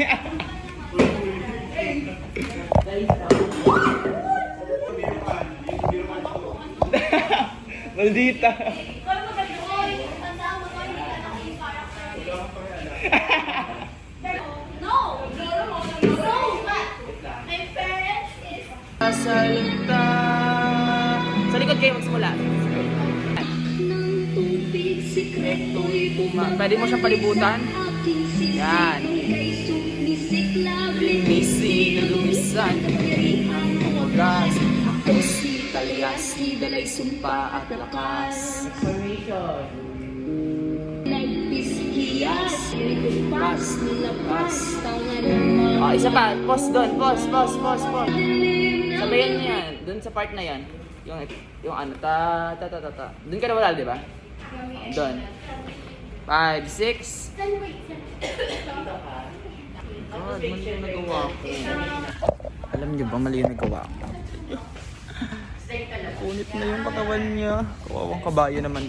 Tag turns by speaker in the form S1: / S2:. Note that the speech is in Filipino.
S1: Maldita. Salita. Sa likod kayo magsimula. Ma- Pwede mo siyang palibutan. Yan. Linisin, lumisan, ang umagas. Ako si Talyas, dalay sumpa at lakas. Nagpiskiyas, pas, nilapas, Oh, isa pa. Pause doon. Pause, pause, pause, pause. Sabayan niyo yan. Doon sa part na yan. Yung, yung ano, ta, ta, ta, ta, ta. Doon ka na wala, di ba? Doon. Five, six. God, mali yung nagawa ko. Alam niyo ba, mali yung nagawa ko. Kunit na yung katawan niya. Kawawang kabayo naman.